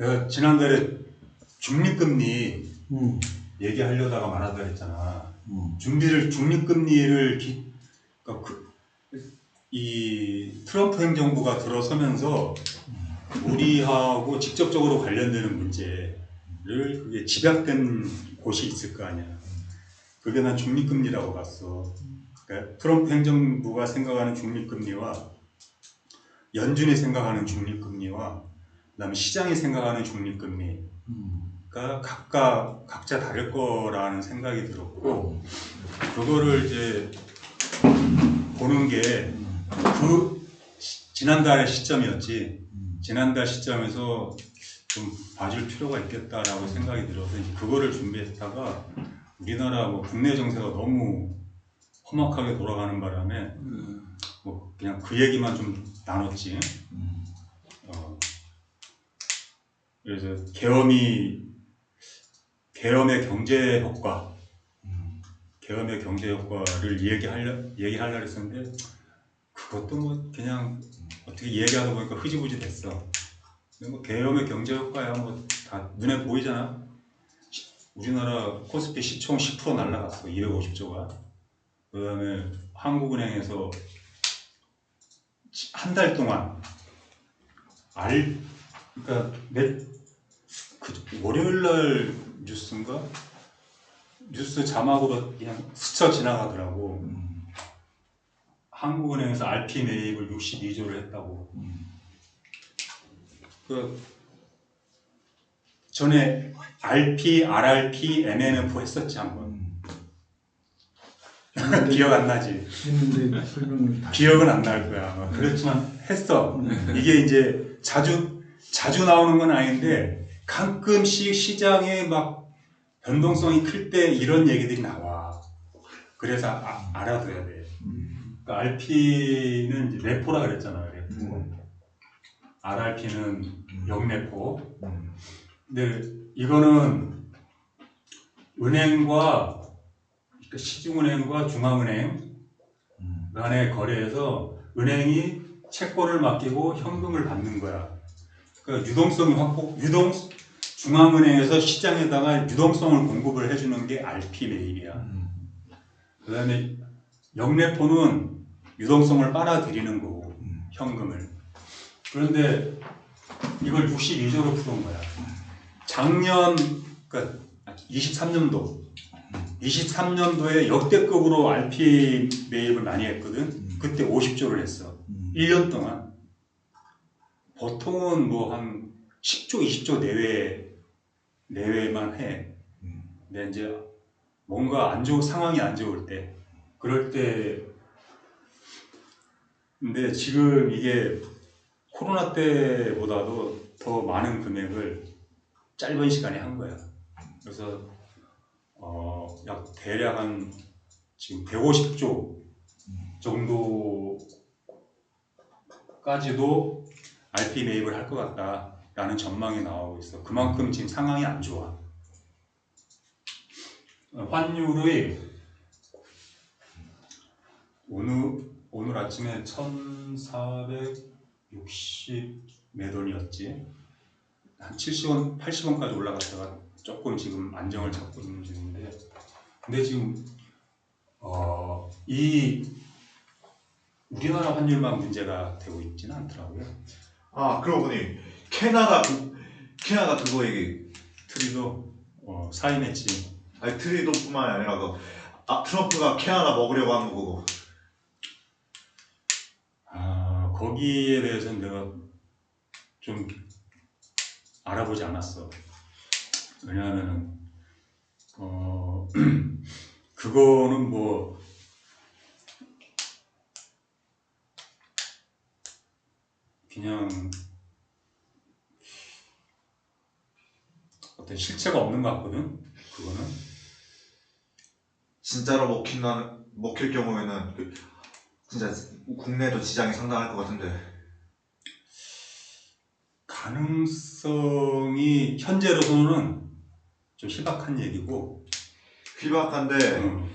내가 지난달에 중립금리 음. 얘기하려다가 말하다 그랬잖아. 음. 준비를 중립금리를 기, 그러니까 그, 이 트럼프 행정부가 들어서면서 우리하고 직접적으로 관련되는 문제를 그게 집약된 곳이 있을 거 아니야. 그게 난 중립금리라고 봤어. 그러니까 트럼프 행정부가 생각하는 중립금리와 연준이 생각하는 중립금리와 그다음에 시장이 생각하는 중립금리 음. 가 각각 각자 다를 거라는 생각이 들었고 그거를 이제 보는 게 그 지난달 시점이었지 음. 지난달 시점에서 좀 봐줄 필요가 있겠다라고 생각이 들어서 그거를 준비했다가 우리나라 뭐 국내 정세가 너무 험악하게 돌아가는 바람에 음. 뭐 그냥 그 얘기만 좀 나눴지. 음. 어, 그래서 계엄이 계엄의 경제 효과, 음. 계엄의 경제 효과를 얘기하려 얘기하려 했었는데 그것도 뭐 그냥 어떻게 얘기하다 보니까 흐지부지 됐어. 뭐 계엄의 경제 효과야 뭐 다 눈에 보이잖아. 시- 우리나라 코스피 시총 10% 날라갔어. 250조가. 그다음에 한국은행에서 한 달 동안 알 그러니까 몇 그 월요일 날 뉴스인가 뉴스 자막으로 그냥 스쳐 지나가더라고. 음. 한국은행에서 RP 매입을 62조를 했다고. 음. 그 전에 RP, RRP, MNF 했었지 한번. 음. 기억 안 나지? 기억은 안 날 거야. 그렇지만 했어. 음. 이게 이제 자주 자주 나오는 건 아닌데 가끔씩 시장에 막 변동성이 클 때 이런 얘기들이 나와. 그래서 아- 알아둬야 돼. 음. 그러니까 RP는 이제 레포라 그랬잖아요. 레포. 음. RRP는 역레포. 음. 근데 이거는 은행과 그러니까 시중은행과 중앙은행 음. 간의 거래에서 은행이 채권을 맡기고 현금을 받는 거야. 그러니까 유동성이 확보, 유동 중앙은행에서 시장에다가 유동성을 공급을 해주는 게 RP 매입이야. 음. 그 다음에 역레포는 유동성을 빨아들이는 거고 음. 현금을. 그런데 이걸 62조로 풀은 거야. 작년 그러니까 23년도 23년도에 역대급으로 RP 매입을 많이 했거든. 그때 50조를 했어. 음. 1년 동안. 보통은 뭐 한 10조, 20조 내외 내외만 해. 음. 근데 이제 뭔가 안 좋은 상황이 안 좋을 때 그럴 때 근데 지금 이게 코로나 때보다도 더 많은 금액을 짧은 시간에 한 거야. 그래서 어, 약 대략 한 지금 150조 정도까지도 RP 매입을 할 것 같다라는 전망이 나오고 있어. 그만큼 지금 상황이 안 좋아. 어, 환율이 오늘 오늘 아침에 1,460몇 원이었지. 한 70원, 80원까지 올라갔다가 조금 지금 안정을 잡고 있는 중인데, 근데 지금 어, 이 우리나라 환율만 문제가 되고 있지는 않더라고요. 아 그러고 보니 캐나다 그, 캐나다 그거 얘기 트리도 어, 사인했지. 아니 트리도뿐만 아니라 그 아, 트럼프가 캐나다 먹으려고 하는 거 그거 아, 거기에 대해서는 내가 좀 알아보지 않았어. 왜냐하면, 어, 그거는 뭐, 그냥 어떤 실체가 없는 것 같거든? 그거는. 진짜로 먹힌다는 먹힐 경우에는 그 진짜 국내도 지장이 상당할 것 같은데 가능성이 현재로서는 좀 희박한 얘기고, 희박한데 음.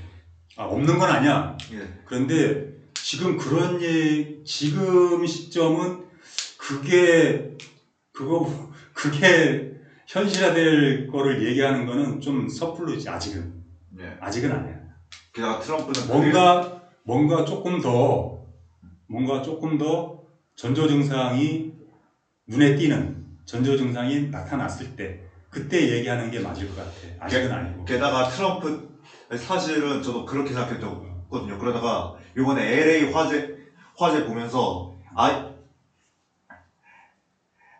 아, 없는 건 아니야. 예. 그런데 지금 그런 예 지금 시점은 그게 그거 그게 현실화될 거를 얘기하는 거는 좀 섣불르지 아직은 예. 아직은 아니야. 게다가 트럼프는 뭔가 뭔가 조금 더 뭔가 조금 더 전조 증상이 눈에 띄는 전조 증상이 나타났을 때 그때 얘기하는 게 맞을 것 같아. 아직은 아니고. 게다가 트럼프 사실은 저도 그렇게 생각했거든요. 그러다가 이번에 LA 화재 화재 보면서 아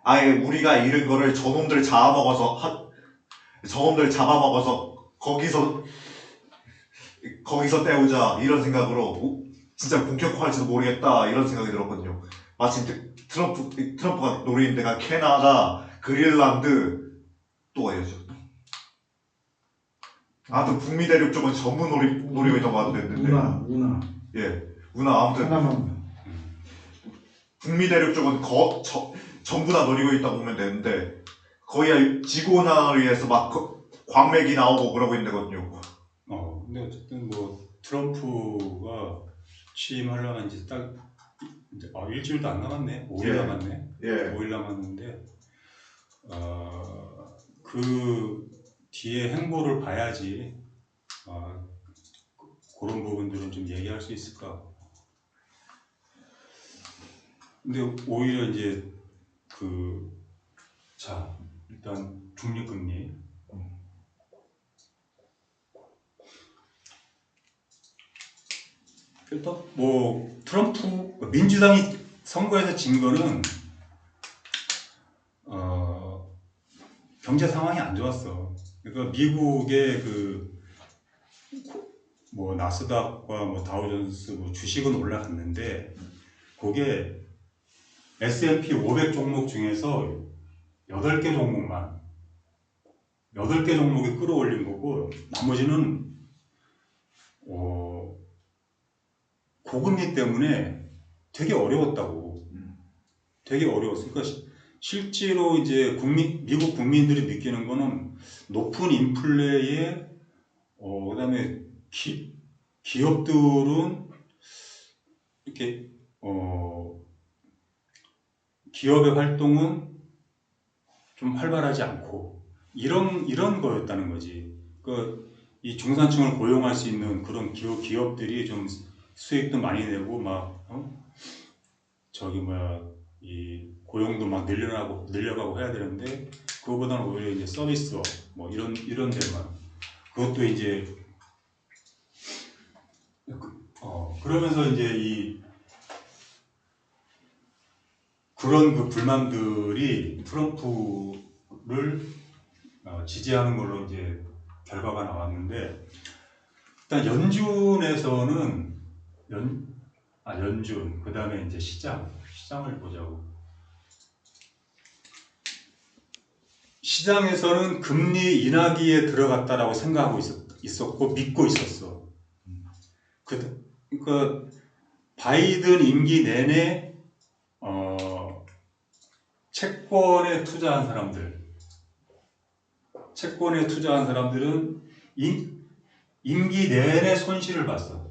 아예 우리가 잃은 거를 저놈들 잡아먹어서 하, 저놈들 잡아먹어서 거기서 거기서 때우자 이런 생각으로 오, 진짜 본격화할지도 모르겠다 이런 생각이 들었거든요. 마침 트- 트럼프 트럼프가 노리는 데가 캐나다, 그린란드 또 어디였죠? 아무튼 북미 대륙 쪽은 전부 노리, 노리고 있다고 됐는데 문화, 문화. 예 우나 아무튼 하나만. 북미 대륙 쪽은 거, 저, 전부 다 노리고 있다고 보면 되는데 거의 지구온난화를 막 거- 광맥이 나오고 그러고 있는 거거든요 어, 근데 어쨌든 뭐 트럼프가 취임하려면 이제 딱 이제 아, 일주일도 안 남았네. 5일 예. 남았네. 예 5일 남았는데 어, 그 뒤에 행보를 봐야지 어, 그런 부분들은 좀 얘기할 수 있을까. 근데 오히려 이제 그 자 일단 중립금리 일단 뭐 트럼프 민주당이 선거에서 진 거는 어, 경제 상황이 안 좋았어. 그러니까 미국의 그 뭐 나스닥과 뭐 다우존스 뭐 주식은 올라갔는데 그게 S&P 500 종목 중에서 8개 종목만 8개 종목이 끌어올린 거고 나머지는 어, 고금리 때문에 되게 어려웠다고. 되게 어려웠어. 그러니까 시- 실제로 이제 국민, 미국 국민들이 느끼는 거는 높은 인플레에, 어, 그 다음에 기, 기업들은 이렇게, 어, 기업의 활동은 좀 활발하지 않고, 이런, 이런 거였다는 거지. 그, 이 중산층을 고용할 수 있는 그런 기업, 기업들이 좀 수익도 많이 내고, 막, 어? 저기 뭐야, 이 고용도 막 늘려나고 늘려가고 해야 되는데 그거보다는 오히려 이제 서비스업 뭐 이런 이런 데만 그것도 이제 그- 어 그러면서 이제 이 그런 그 불만들이 트럼프를 어, 지지하는 걸로 이제 결과가 나왔는데 일단 연준에서는 연 아, 연준, 그 다음에 이제 시장, 시장을 보자고. 시장에서는 금리 인하기에 들어갔다라고 생각하고 있었, 있었고, 믿고 있었어. 그, 그러니까, 바이든 임기 내내, 어, 채권에 투자한 사람들, 채권에 투자한 사람들은 임, 임기 내내 손실을 봤어.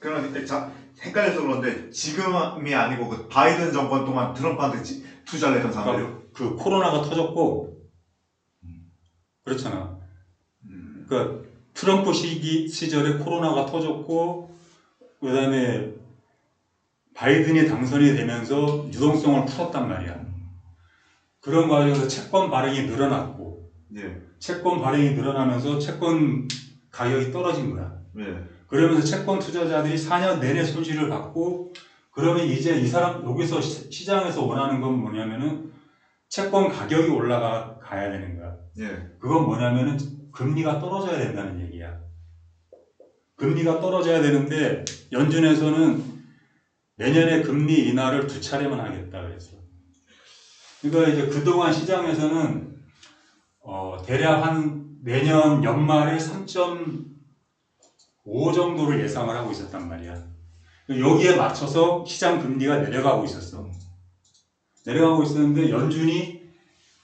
그러니까 자, 헷갈려서 그런데 지금이 아니고 그 바이든 정권 동안 트럼프한테 지- 투자를 했던 사람들 그러니까 그 코로나가 터졌고 그렇잖아. 그러니까 트럼프 시기 시절에 코로나가 터졌고 그다음에 바이든이 당선이 되면서 유동성을 풀었단 말이야. 그런 과정에서 채권 발행이 늘어났고 예, 채권 발행이 늘어나면서 채권 가격이 떨어진 거야. 예, 그러면서 채권 투자자들이 4년 내내 손실을 받고 그러면 이제 이 사람 여기서 시- 시장에서 원하는 건 뭐냐면은 채권 가격이 올라가 가야 되는 거야. 예, 그건 뭐냐면은 금리가 떨어져야 된다는 얘기야. 금리가 떨어져야 되는데 연준에서는 내년에 금리 인하를 두 차례만 하겠다 그랬어. 그러니까 이제 그동안 시장에서는 어, 대략 한 내년 연말에 3.5 정도를 예상을 하고 있었단 말이야. 여기에 맞춰서 시장 금리가 내려가고 있었어. 내려가고 있었는데 연준이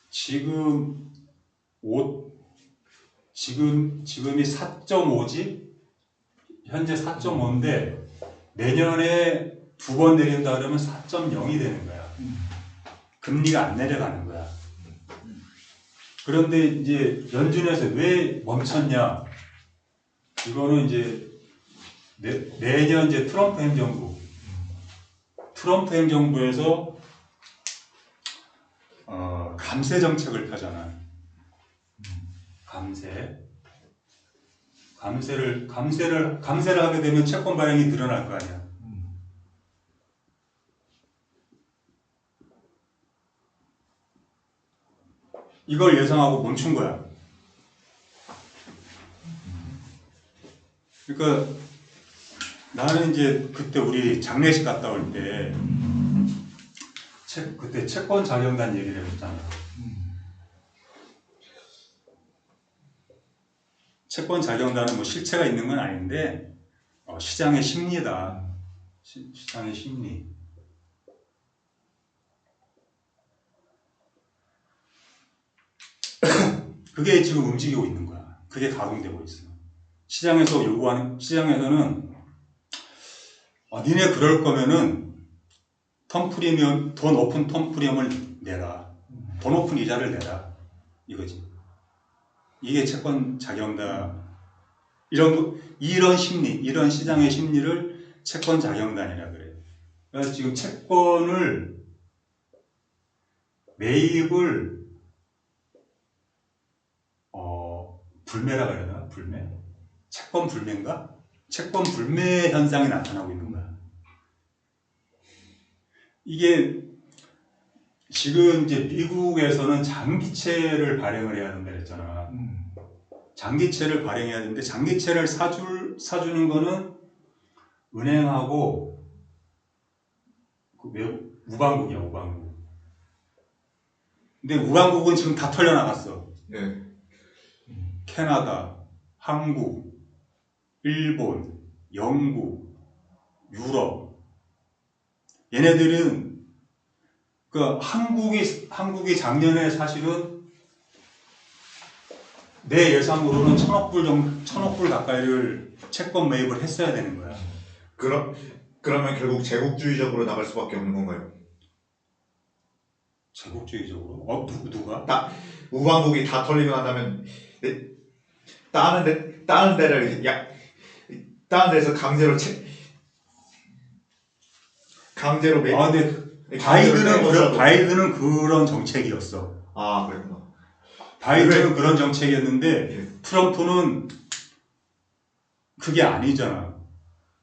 지금 5 지금 지금이 4.5지 현재 4.5인데 내년에 두 번 내린다 그러면 4.0이 되는 거야. 금리가 안 내려가는 거야. 그런데 이제 연준에서 왜 멈췄냐? 이거는 이제 내, 내년 이제 트럼프 행정부, 트럼프 행정부에서 어, 감세 정책을 펴잖아. 감세. 감세를 감세를 감세를 하게 되면 채권 발행이 늘어날 거 아니야. 이걸 예상하고 멈춘 거야. 그러니까 나는 이제 그때 우리 장례식 갔다 올때 채, 그때 채권 자경단 얘기를 했잖아. 채권 자경단은 뭐 실체가 있는 건 아닌데 어, 시장의 심리다. 시, 시장의 심리. 그게 지금 움직이고 있는 거야. 그게 가동되고 있어. 시장에서 요구하는 시장에서는 어, 니네 그럴 거면은 턴 프리미엄 더 높은 턴 프리미엄을 내라. 더 높은 이자를 내라. 이거지. 이게 채권 자경다 이런 거- 이런 심리, 이런 시장의 심리를 채권 자경단이라 그래요. 그래서 지금 채권을 매입을 어 불매라 그래야 되나? 불매? 채권 불매인가? 채권 불매 현상이 나타나고 있는 거야. 이게 지금 이제 미국에서는 장기채를 발행을 해야 된다 그랬잖아. 장기채를 발행해야 되는데 장기채를 사줄 사주는 거는 은행하고 그 외국 우방국이야 우방국. 근데 우방국은 지금 다 털려 나갔어. 예. 캐나다, 한국, 일본, 영국, 유럽. 얘네들은 그 한국이 한국이 작년에 사실은 내 예상으로는 천억 불 정도, 천억 불 가까이를 채권 매입을 했어야 되는 거야. 그럼 그러면 결국 제국주의적으로 나갈 수밖에 없는 건가요? 제국주의적으로? 어 누, 누가? 우방국이 다 털리고 난다면 네, 다른 데 다른 데를 야 다른 데서 강제로 채 강제로 매아 근데 바이든은 그런 바이든은 그런 정책이었어. 아 그랬구나. 바이든은 그런 정책이었는데 예. 트럼프는 그게 아니잖아.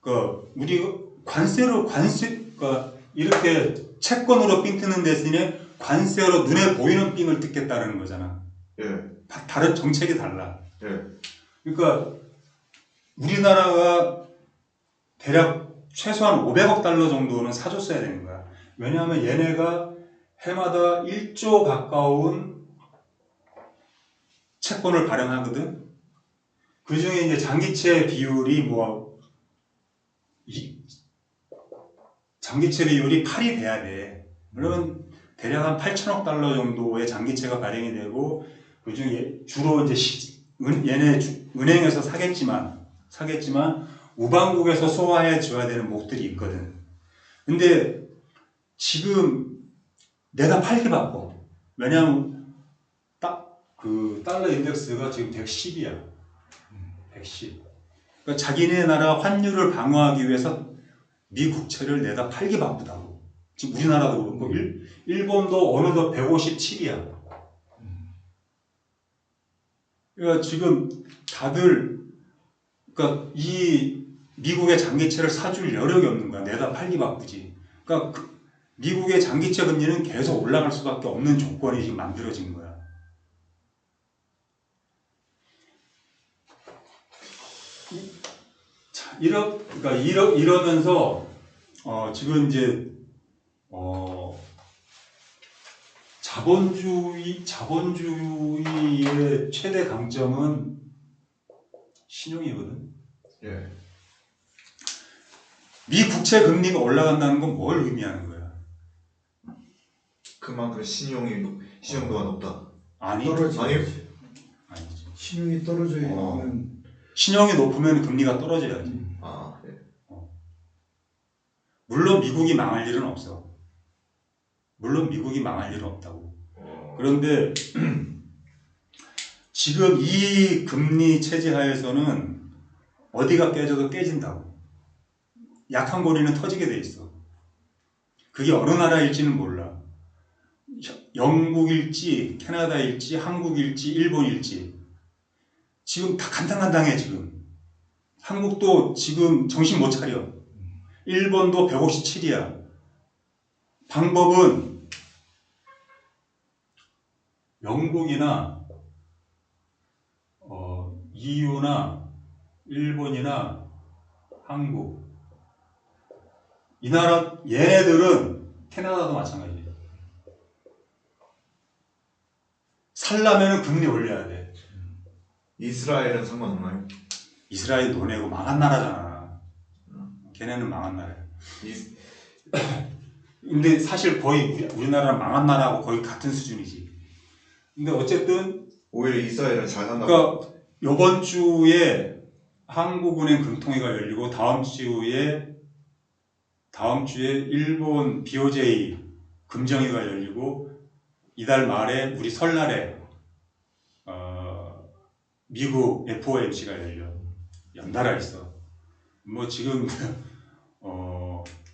그 우리 관세로 관세 그 이렇게 채권으로 삥 뜨는 대신에 관세로 눈에 보이는 삥을 뜯겠다는 거잖아. 예. 다- 다른 정책이 달라. 예. 그러니까 우리나라가 대략 최소한 500억 달러 정도는 사줬어야 되는 거야. 왜냐하면 얘네가 해마다 1조 가까운 채권을 발행하거든. 그 중에 이제 장기채 비율이 뭐, 이, 장기채 비율이 8이 돼야 돼. 그러면 대략 한 8천억 달러 정도의 장기채가 발행이 되고, 그 중에 주로 이제 시- 은, 얘네 주- 은행에서 사겠지만, 사겠지만, 우방국에서 소화해 줘야 되는 목들이 있거든. 근데 지금 내가 팔기 바빠. 왜냐면 딱 그 달러 인덱스가 지금 110이야. 110. 그러니까 자기네 나라 환율을 방어하기 위해서 미 국채를 내다 팔기 바쁘다고. 지금 우리나라도 그렇고 일, 일본도 어느덧 157이야. 그러니까 지금 다들 그러니까 이 미국의 장기채를 사줄 여력이 없는 거야. 내다 팔기 바쁘지. 그러니까 그 미국의 장기채 금리는 계속 올라갈 수밖에 없는 조건이 지금 만들어진 거야. 이러, 그러니까 이러, 이러면서 어, 지금 이제 어, 자본주의 자본주의의 최대 강점은 신용이거든. 예. 미 국채 금리가 올라간다는 건 뭘 의미하는 거야? 그만큼 신용이 높- 신용도가 높다. 아니, 떨어지 아니. 아니지. 신용이 떨어져 어. 있는 신용이 높으면 금리가 떨어져야지. 아 예. 물론 미국이 망할 일은 없어. 물론 미국이 망할 일은 없다고. 그런데 지금 이 금리 체제 하에서는 어디가 깨져도 깨진다고. 약한 고리는 터지게 돼 있어. 그게 어느 나라일지는 몰라. 영국일지, 캐나다일지, 한국일지, 일본일지. 지금 다 간당간당해, 지금. 한국도 지금 정신 못 차려. 일본도 157이야. 방법은 영국이나 어, EU나 일본이나 한국 이 나라 얘네들은 캐나다도 마찬가지예요. 살라면은 금리 올려야 돼. 이스라엘은 상관없나요? 이스라엘 노내고 망한 나라잖아. 걔네는 망한 나라야. 이, 근데 사실 거의 우리, 우리나라랑 망한 나라하고 거의 같은 수준이지. 근데 어쨌든 오히려 이스라엘은 잘 산다고. 그러니까 이번 주에 한국은행 금통위가 열리고 다음 주에 다음 주에 일본 BOJ 금정위가 열리고 이달 말에 우리 설날에 어, 미국 FOMC가 열려 연달아 있어. 뭐 지금 어,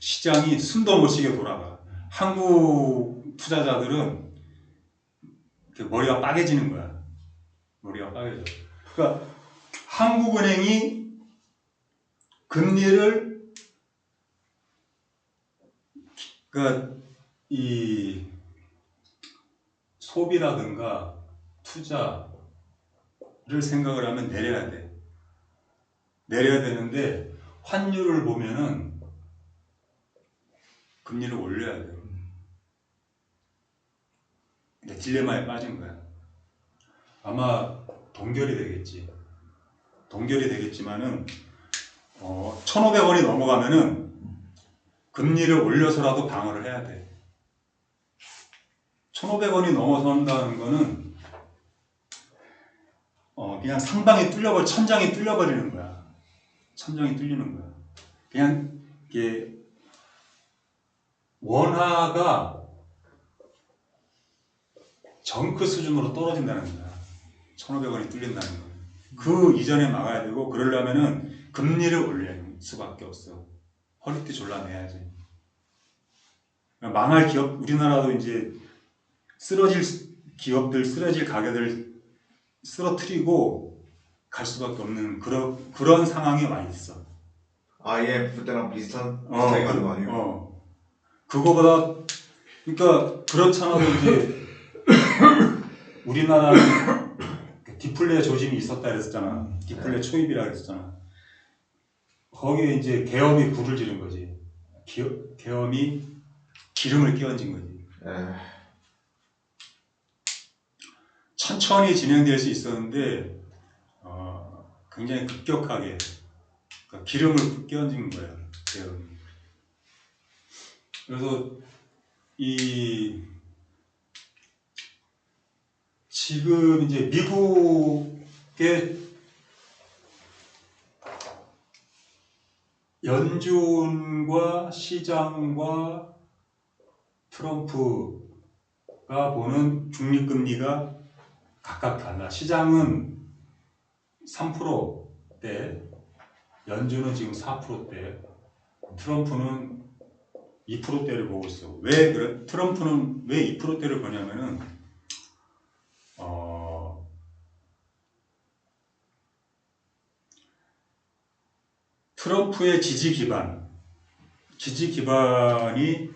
시장이 숨도 못 쉬게 돌아가. 한국 투자자들은 머리가 빠개지는 거야. 머리가 빠개져. 그러니까 한국은행이 금리를 그러니까 이 소비라든가 투자를 생각을 하면 내려야 돼. 내려야 되는데 환율을 보면은 금리를 올려야 돼. 근데 딜레마에 빠진 거야. 아마 동결이 되겠지. 동결이 되겠지만은 어, 1,500원이 넘어가면은 금리를 올려서라도 방어를 해야 돼. 1,500원이 넘어선다는 거는 어, 그냥 상방이 뚫려버 천장이 뚫려버리는 거야. 천장이 뚫리는 거야. 그냥 이게 원화가 정크 수준으로 떨어진다는 거야. 1,500원이 뚫린다는 거야. 그 이전에 막아야 되고 그러려면은 금리를 올릴 수밖에 없어. 허리띠 졸라매야지. 망할 기업 우리나라도 이제 쓰러질 기업들 쓰러질 가게들 쓰러뜨리고 갈 수밖에 없는 그런 그런 상황에 와 있어. IMF 때랑 비슷한 비슷하게 가는 거 아니에요? 어. 그거보다 그러니까 그렇잖아도 이제 우리나라는 디플레 조짐이 있었다 그랬었잖아. 디플레 초입이라 그랬었잖아. 거기에 이제 계엄이 불을 지른 거지. 기- 계엄이 기름을 끼얹은 거지. 에, 천천히 진행될 수 있었는데 어, 굉장히 급격하게 그러니까 기름을 끼얹은 거예요. 계엄이. 그래서 이 지금 이제 미국의 연준과 시장과 트럼프가 보는 중립금리가 각각 달라. 시장은 3%대, 연준은 지금 4%대, 트럼프는 2%대를 보고 있어. 왜 그래? 트럼프는 왜 2%대를 보냐면은 어, 트럼프의 지지 기반, 지지 기반이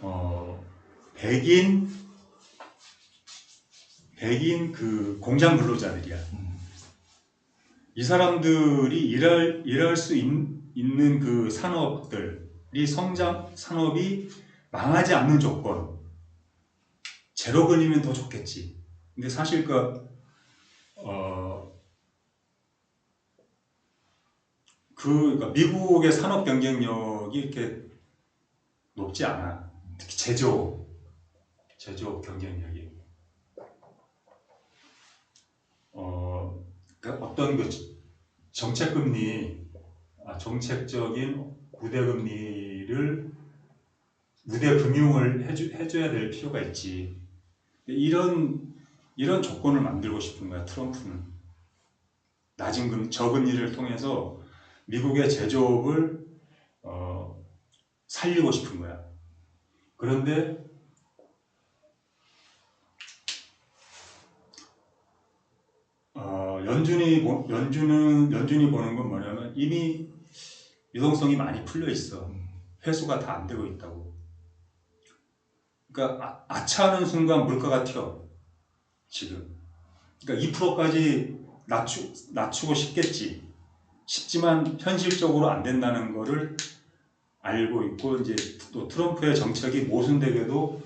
어, 백인 백인 그 공장 근로자들이야. 이 사람들이 일할 일할 수 있, 있는 그 산업들 이 성장 산업이 망하지 않는 조건 제로 근이면 더 좋겠지. 근데 사실 그 어, 그 그러니까 미국의 산업 경쟁력이 이렇게 높지 않아. 특히 제조업, 제조업 경쟁력이. 어, 그 어떤 그 정책금리, 아, 정책적인 우대금리를 우대금융을 해주, 해줘 야 될 필요가 있지. 이런 이런 조건을 만들고 싶은 거야 트럼프는 낮은 금 저금리를 통해서 미국의 제조업을 어, 살리고 싶은 거야. 그런데 어, 연준이 보- 연준은 연준이 보는 건 뭐냐면 이미 유동성이 많이 풀려 있어. 회수가 다 안 되고 있다고. 그러니까 아, 아차하는 순간 물가가 튀어. 지금. 그러니까 2%까지 낮추, 낮추고 싶겠지. 싶지만 현실적으로 안 된다는 거를 알고 있고 이제 또 트럼프의 정책이 모순되게도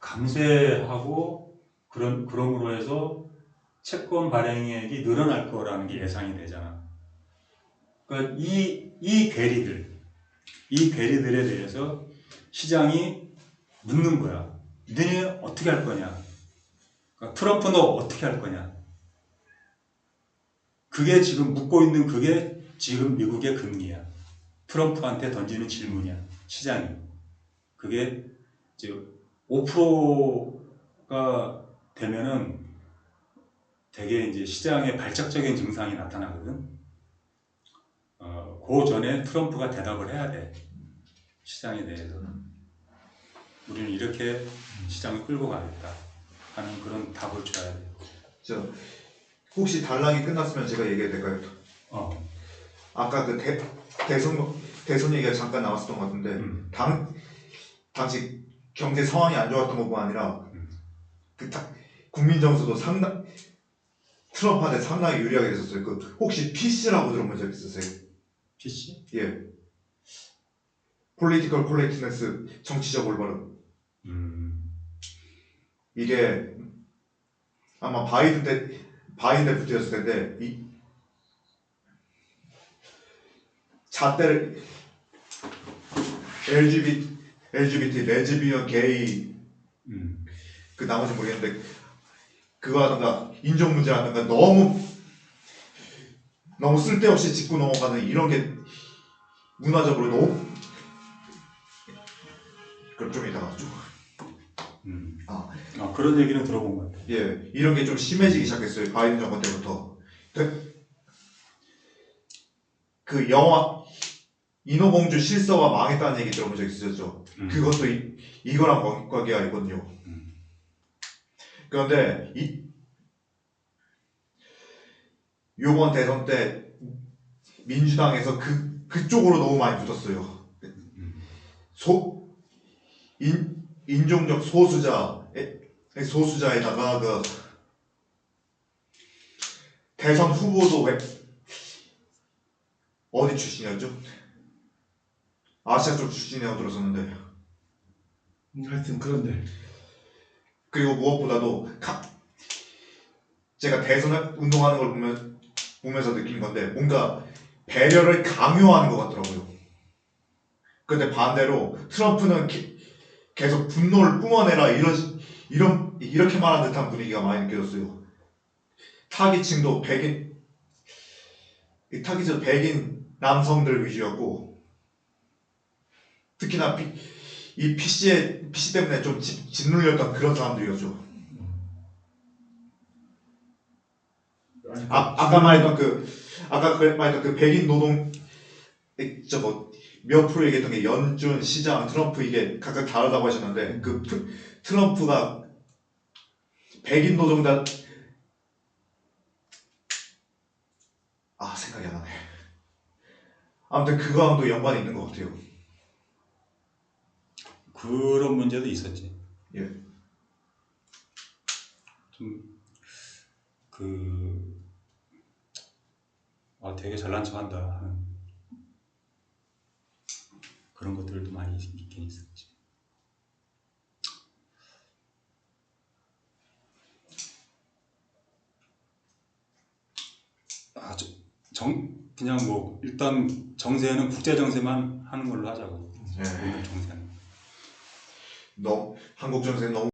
감세하고 그런 그럼으로 해서 채권 발행액이 늘어날 거라는 게 예상이 되잖아. 그러니까 이, 이 괴리들, 이 괴리들에 대해서 시장이 묻는 거야. 너네 어떻게 할 거냐? 그러니까 트럼프 너 어떻게 할 거냐? 그게 지금 묻고 있는 그게 지금 미국의 금리야. 트럼프한테 던지는 질문이야. 시장이. 그게 이제 5%가 되면은 되게 이제 시장에 발작적인 증상이 나타나거든. 어, 그 전에 트럼프가 대답을 해야 돼. 시장에 대해서. 우리는 이렇게 시장을 끌고 가겠다 하는 그런 답을 줘야 돼. 저 혹시 단락이 끝났으면 제가 얘기해도 될까요? 어, 아까 그 대, 대선 대선 얘기가 잠깐 나왔었던 것 같은데 음, 당 당시 경제 상황이 안 좋았던 것뿐 아니라 음. 그 다, 국민 정서도 상당 트럼프한테 상당히 유리하게 됐었어요. 그 혹시 PC라고 들어본 적 있으세요? PC? 예. Political Correctness 정치적 올바름 음, 이게 아마 바이든 때 바이든 때부터였을 텐데 이 잣대를 LGBT LGBT 레즈비언 게이 음, 그 나머지 모르겠는데 그거 하든가 인종 문제 하든가 너무 너무 쓸데없이 짚고 넘어가는 이런 게 문화적으로 너무 그럼 좀 이따가 좀 음. 아. 아, 그런 얘기는 들어본 것 같아. 예, 이런 게 좀 심해지기 시작했어요. 바이든 정권 때부터. 그, 그 영화 인어공주 실서가 망했다는 얘기 들어본 적 있으셨죠? 음. 그것도 이, 이거랑 관- 관계가 있거든요. 음. 그런데 이 요번 대선 때 민주당에서 그 그쪽으로 너무 많이 붙었어요. 음. 소 인, 인종적 소수자 소수자에다가 그 대선 후보도 왜 어디 출신이었죠? 아시아 쪽 출신이라고 들었었는데 음, 하여튼 그런데 그리고 무엇보다도 가- 제가 대선 운동하는 걸 보면 보면서 느낀 건데 뭔가 배려를 강요하는 것 같더라고요. 근데 반대로 트럼프는 게- 계속 분노를 뿜어내라 이런 이런 이렇게 말한 듯한 분위기가 많이 느껴졌어요. 타깃층도 백인 이 타깃은 백인 남성들 위주였고 특히나 피- 이 PC에 PC 때문에 좀 짓, 짓눌렸던 그런 사람들이었죠. 아, 아까 말했던 그 아까 그 말했던 그 백인 노동 저뭐몇 프로 얘기했던 게 연준, 시장, 트럼프 이게 각각 다르다고 하셨는데 그 트, 트럼프가 백인 노동자 아 생각이 안 나네. 아무튼 그거랑도 연관이 있는 것 같아요. 그런 문제도 있었지. 예. 좀, 그, 아, 되게 잘난 척 한다 하는 그런 것들도 많이 있- 있긴 있었지. 아, 저, 정, 그냥 뭐, 일단 정세는 국제 정세만 하는 걸로 하자고. 예. 오늘 정세는. 너 한국 정세 너무